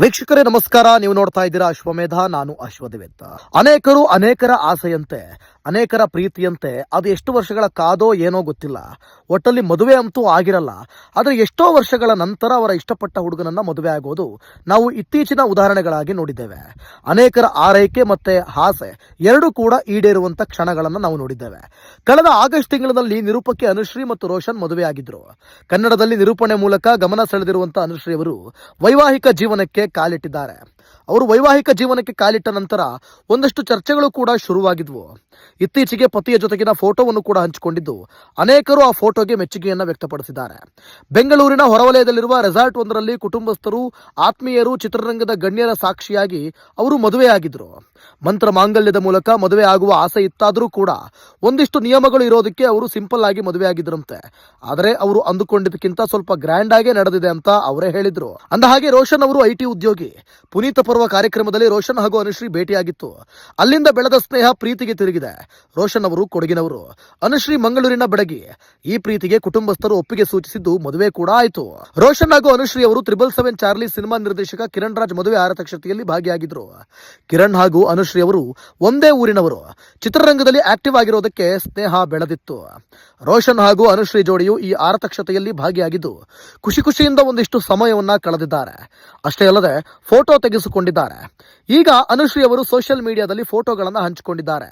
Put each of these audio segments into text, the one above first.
ವೀಕ್ಷಕರೇ ನಮಸ್ಕಾರ. ನೀವು ನೋಡ್ತಾ ಇದ್ದೀರಾ ಅಶ್ವಮೇಧ ನಾನು ಅಶ್ವದೇವೆತ್ತ ಅನೇಕರು ಅನೇಕರ ಆಸೆಯಂತೆ ಅನೇಕರ ಪ್ರೀತಿಯಂತೆ ಅದು ಎಷ್ಟು ವರ್ಷಗಳ ಕಾದೋ ಏನೋ ಗೊತ್ತಿಲ್ಲ. ಒಟ್ಟಲ್ಲಿ ಮದುವೆ ಅಂತೂ ಆಗಿರಲ್ಲ. ಆದರೆ ಎಷ್ಟೋ ವರ್ಷಗಳ ನಂತರ ಅವರ ಇಷ್ಟಪಟ್ಟ ಹುಡುಗನನ್ನ ಮದುವೆ ಆಗೋದು ನಾವು ಇತ್ತೀಚಿನ ಉದಾಹರಣೆಗಳಾಗಿ ನೋಡಿದ್ದೇವೆ. ಅನೇಕರ ಆರೈಕೆ ಮತ್ತೆ ಆಸೆ ಎರಡೂ ಕೂಡ ಈಡೇರುವಂತ ಕ್ಷಣಗಳನ್ನು ನಾವು ನೋಡಿದ್ದೇವೆ. ಕಳೆದ ಆಗಸ್ಟ್ ತಿಂಗಳಲ್ಲಿ ನಿರೂಪಕ್ಕೆ ಅನುಶ್ರೀ ಮತ್ತು ರೋಷನ್ ಮದುವೆಯಾಗಿದ್ರು. ಕನ್ನಡದಲ್ಲಿ ನಿರೂಪಣೆ ಮೂಲಕ ಗಮನ ಸೆಳೆದಿರುವಂತ ಅನುಶ್ರೀ ಅವರು ವೈವಾಹಿಕ ಜೀವನಕ್ಕೆ ಕಾಲಿಟ್ಟಿದ್ದಾರೆ. ಅವರು ವೈವಾಹಿಕ ಜೀವನಕ್ಕೆ ಕಾಲಿಟ್ಟ ನಂತರ ಒಂದಷ್ಟು ಚರ್ಚೆಗಳು ಕೂಡ ಶುರುವಾಗಿದ್ವು. ಇತ್ತೀಚೆಗೆ ಪತಿಯ ಜೊತೆಗಿನ ಫೋಟೋವನ್ನು ಕೂಡ ಹಂಚಿಕೊಂಡಿದ್ದು ಅನೇಕರು ಆ ಫೋಟೋಗೆ ಮೆಚ್ಚುಗೆಯನ್ನ ವ್ಯಕ್ತಪಡಿಸಿದ್ದಾರೆ. ಬೆಂಗಳೂರಿನ ಹೊರವಲಯದಲ್ಲಿರುವ ರೆಸಾರ್ಟ್ ಒಂದರಲ್ಲಿ ಕುಟುಂಬಸ್ಥರು, ಆತ್ಮೀಯರು, ಚಿತ್ರರಂಗದ ಗಣ್ಯರ ಸಾಕ್ಷಿಯಾಗಿ ಅವರು ಮದುವೆಯಾಗಿದ್ದರು ಮಂತ್ರ ಮಾಂಗಲ್ಯದ ಮೂಲಕ ಮದುವೆ ಆಗುವ ಆಸೆ ಇತ್ತಾದರೂ ಕೂಡ ಒಂದಿಷ್ಟು ನಿಯಮಗಳು ಇರೋದಕ್ಕೆ ಅವರು ಸಿಂಪಲ್ ಆಗಿ ಮದುವೆಯಾಗಿದ್ರಂತೆ. ಆದರೆ ಅವರು ಅಂದುಕೊಂಡಿದ್ದಕ್ಕಿಂತ ಸ್ವಲ್ಪ ಗ್ರ್ಯಾಂಡ್ ಆಗೇ ನಡೆದಿದೆ ಅಂತ ಅವರೇ ಹೇಳಿದ್ರು. ಅಂದ ಹಾಗೆ ರೋಷನ್ ಅವರು ಐಟಿ ಉದ್ಯೋಗಿ, ಪುನೀತ ಪರ್ವ ಕಾರ್ಯಕ್ರಮದಲ್ಲಿ ರೋಷನ್ ಹಾಗೂ ಅನುಶ್ರೀ ಭೇಟಿಯಾಗಿತ್ತು. ಅಲ್ಲಿಂದ ಬೆಳೆದ ಸ್ನೇಹ ಪ್ರೀತಿಗೆ ತಿರುಗಿದೆ. ರೋಷನ್ ಅವರು ಕೊಡಗಿನವರು. ಅನುಶ್ರೀ ಮಂಗಳೂರಿನ ಬೆಡಗಿ. ಈ ಪ್ರೀತಿಗೆ ಕುಟುಂಬಸ್ಥರು ಒಪ್ಪಿಗೆ ಸೂಚಿಸಿದ್ದು ಮದುವೆ ಕೂಡ ಆಯಿತು. ರೋಷನ್ ಹಾಗೂ ಅನುಶ್ರೀ ಅವರು ತ್ರಿಬಲ್ ಸೆವೆನ್ ಚಾರ್ಲಿ ಸಿನಿಮಾ ನಿರ್ದೇಶಕ ಕಿರಣ್ ರಾಜ್ ಮದುವೆ ಆರತಕ್ಷತೆಯಲ್ಲಿ ಭಾಗಿಯಾಗಿದ್ರು. ಕಿರಣ್ ಹಾಗೂ ಅನುಶ್ರೀ ಅವರು ಒಂದೇ ಊರಿನವರು. ಚಿತ್ರರಂಗದಲ್ಲಿ ಆಕ್ಟಿವ್ ಆಗಿರೋದಕ್ಕೆ ಸ್ನೇಹ ಬೆಳೆದಿತ್ತು. ರೋಷನ್ ಹಾಗೂ ಅನುಶ್ರೀ ಜೋಡಿಯು ಈ ಆರತಕ್ಷತೆಯಲ್ಲಿ ಭಾಗಿಯಾಗಿದ್ದು, ಖುಷಿ ಖುಷಿಯಿಂದ ಒಂದಿಷ್ಟು ಸಮಯವನ್ನ ಕಳೆದಿದ್ದಾರೆ. ಅಷ್ಟೇ ಅಲ್ಲದೆ, ಫೋಟೋ ತೆಗೆಸಿಕೊಂಡಿದ್ದಾರೆ ಈಗ ಅನುಶ್ರೀ ಅವರು ಸೋಷಿಯಲ್ ಮೀಡಿಯಾದಲ್ಲಿ ಫೋಟೋಗಳನ್ನು ಹಂಚಿಕೊಂಡಿದ್ದಾರೆ.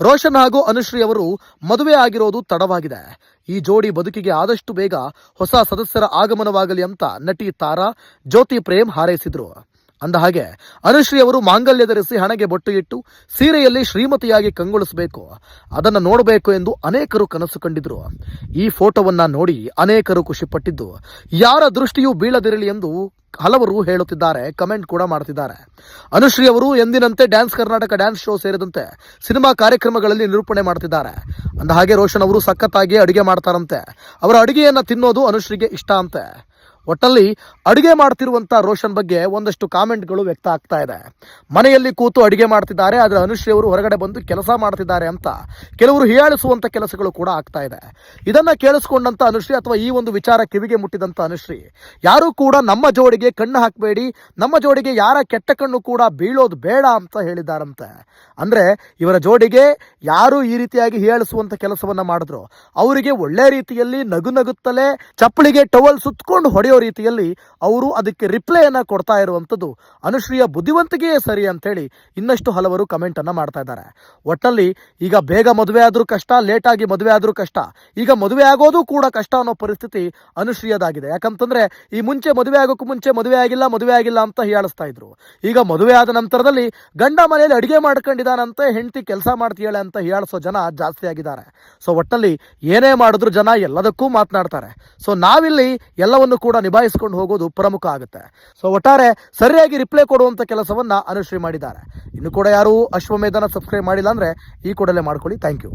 ರೋಷನ್ ಹಾಗೂ ಅನುಶ್ರೀ ಅವರು ಮದುವೆ ಆಗಿರೋದು ತಡವಾಗಿದೆ. ಈ ಜೋಡಿ ಬದುಕಿಗೆ ಆದಷ್ಟು ಬೇಗ ಹೊಸ ಸದಸ್ಯರ ಆಗಮನವಾಗಲಿ ಅಂತ ನಟಿ ತಾರಾ, ಜ್ಯೋತಿ ಪ್ರೇಮ್ ಹಾರೈಸಿದ್ರು. ಅಂದ ಹಾಗೆ ಅನುಶ್ರೀ ಅವರು ಮಾಂಗಲ್ಯ ಧರಿಸಿ ಹಣೆಗೆ ಬೊಟ್ಟು ಇಟ್ಟು ಸೀರೆಯಲ್ಲಿ ಶ್ರೀಮತಿಯಾಗಿ ಕಂಗೊಳಿಸಬೇಕು. ಅದನ್ನು ನೋಡಬೇಕು ಎಂದು ಅನೇಕರು ಕನಸು ಕಂಡಿದ್ರು. ಈ ಫೋಟೋವನ್ನ ನೋಡಿ ಅನೇಕರು ಖುಷಿಪಟ್ಟಿದ್ದು. ಯಾರ ದೃಷ್ಟಿಯೂ ಬೀಳದಿರಲಿ ಎಂದು ಹಲವರು ಹೇಳುತ್ತಿದ್ದಾರೆ. ಕಮೆಂಟ್ ಕೂಡ ಮಾಡ್ತಿದ್ದಾರೆ. ಅನುಶ್ರೀ ಅವರು ಎಂದಿನಂತೆ ಡ್ಯಾನ್ಸ್ ಕರ್ನಾಟಕ ಡ್ಯಾನ್ಸ್ ಶೋ ಸೇರಿದಂತೆ ಸಿನಿಮಾ ಕಾರ್ಯಕ್ರಮಗಳಲ್ಲಿ ನಿರೂಪಣೆ ಮಾಡ್ತಿದ್ದಾರೆ. ಅಂದ ಹಾಗೆ ರೋಷನ್ ಅವರು ಸಖತ್ತಾಗಿ ಅಡುಗೆ ಮಾಡ್ತಾರಂತೆ. ಅವರ ಅಡುಗೆಯನ್ನ ತಿನ್ನೋದು ಅನುಶ್ರೀಗೆ ಇಷ್ಟ ಅಂತೆ. ಒಟ್ಟಲ್ಲಿ ಅಡುಗೆ ಮಾಡ್ತಿರುವಂಥ ರೋಷನ್ ಬಗ್ಗೆ ಒಂದಷ್ಟು ಕಾಮೆಂಟ್ಗಳು ವ್ಯಕ್ತ ಆಗ್ತಾ ಇದೆ. ಮನೆಯಲ್ಲಿ ಕೂತು ಅಡುಗೆ ಮಾಡ್ತಿದ್ದಾರೆ, ಆದರೆ ಅನುಶ್ರೀ ಅವರು ಹೊರಗಡೆ ಬಂದು ಕೆಲಸ ಮಾಡ್ತಿದ್ದಾರೆ ಅಂತ ಕೆಲವರು ಹೀಯಾಳಿಸುವಂತ ಕೆಲಸಗಳು ಕೂಡ ಆಗ್ತಾ ಇದೆ. ಇದನ್ನ ಕೇಳಿಸ್ಕೊಂಡಂತ ಅನುಶ್ರೀ ಅಥವಾ ಈ ಒಂದು ವಿಚಾರ ಕಿವಿಗೆ ಮುಟ್ಟಿದಂತ ಅನುಶ್ರೀ, ಯಾರು ಕೂಡ ನಮ್ಮ ಜೋಡಿಗೆ ಕಣ್ಣು ಹಾಕಬೇಡಿ, ನಮ್ಮ ಜೋಡಿಗೆ ಯಾರ ಕೆಟ್ಟ ಕಣ್ಣು ಕೂಡ ಬೀಳೋದು ಬೇಡ ಅಂತ ಹೇಳಿದಾರಂತೆ ಅಂದ್ರೆ ಇವರ ಜೋಡಿಗೆ ಯಾರು ಈ ರೀತಿಯಾಗಿ ಹೀಯಾಳಿಸುವಂತ ಕೆಲಸವನ್ನ ಮಾಡಿದ್ರು? ಅವರಿಗೆ ಒಳ್ಳೆ ರೀತಿಯಲ್ಲಿ ನಗು ನಗುತ್ತಲೇ ಚಪ್ಪಳಿಗೆ ಟವಲ್ ಸುತ್ತಕೊಂಡು ಹೊಡೆಯೋ ರೀತಿಯಲ್ಲಿ ಅವರು ಅದಕ್ಕೆ ರಿಪ್ಲೈಯನ್ನ ಕೊಡ್ತಾ ಇರುವಂಥದ್ದು ಅನುಶ್ರೀಯ ಬುದ್ಧಿವಂತಿಕೆಯೇ ಸರಿ ಅಂತೇಳಿ ಇನ್ನಷ್ಟು ಹಲವರು ಕಮೆಂಟ್ ಅನ್ನ ಮಾಡ್ತಾ ಇದ್ದಾರೆ. ಒಟ್ಟಲ್ಲಿ ಈಗ ಬೇಗ ಮದುವೆ ಆದ್ರೂ ಕಷ್ಟ ಲೇಟಾಗಿ ಮದುವೆ ಆದ್ರೂ ಕಷ್ಟ, ಈಗ ಮದುವೆ ಆಗೋದು ಕೂಡ ಕಷ್ಟ ಅನ್ನೋ ಪರಿಸ್ಥಿತಿ ಅನುಶ್ರೀಯದಾಗಿದೆ. ಯಾಕಂತಂದ್ರೆ ಈ ಮುಂಚೆ ಮದುವೆ ಆಗೋಕ್ಕೂ ಮುಂಚೆ ಮದುವೆ ಆಗಿಲ್ಲ ಮದುವೆ ಆಗಿಲ್ಲ ಅಂತ ಹೇಳಿಸ್ತಾ ಇದ್ರು. ಈಗ ಮದುವೆ ಆದ ನಂತರದಲ್ಲಿ ಗಂಡ ಮನೆಯಲ್ಲಿ ಅಡುಗೆ ಮಾಡ್ಕೊಂಡಿದ್ದಾನಂತೆ, ಹೆಂಡತಿ ಕೆಲಸ ಮಾಡ್ತೀಯಾಳೆ ಅಂತ ಹೇಳಿಸೋ ಜನ ಜಾಸ್ತಿ ಆಗಿದ್ದಾರೆ. ಸೊ ಒಟ್ಟಲ್ಲಿ ಏನೇ ಮಾಡಿದ್ರು ಜನ ಎಲ್ಲದಕ್ಕೂ ಮಾತನಾಡ್ತಾರೆ. ಸೊ ನಾವಿಲ್ಲಿ ಎಲ್ಲವನ್ನು ಕೂಡ ನಿಭಾಯಿಸ್ಕೊಂಡು ಹೋಗೋದು ಪ್ರಮುಖ ಆಗುತ್ತೆ. ಸೊ ಒಟ್ಟಾರೆ ಸರಿಯಾಗಿ ರಿಪ್ಲೈ ಕೊಡುವಂತ ಕೆಲಸವನ್ನ ಅನುಶ್ರೀ ಮಾಡಿದ್ದಾರೆ. ಇನ್ನು ಕೂಡ ಯಾರು ಅಶ್ವಮೇಧನ ಸಬ್ಸ್ಕ್ರೈಬ್ ಮಾಡಿಲ್ಲ ಅಂದ್ರೆ ಈ ಕೂಡಲೇ ಮಾಡ್ಕೊಳ್ಳಿ. Thank you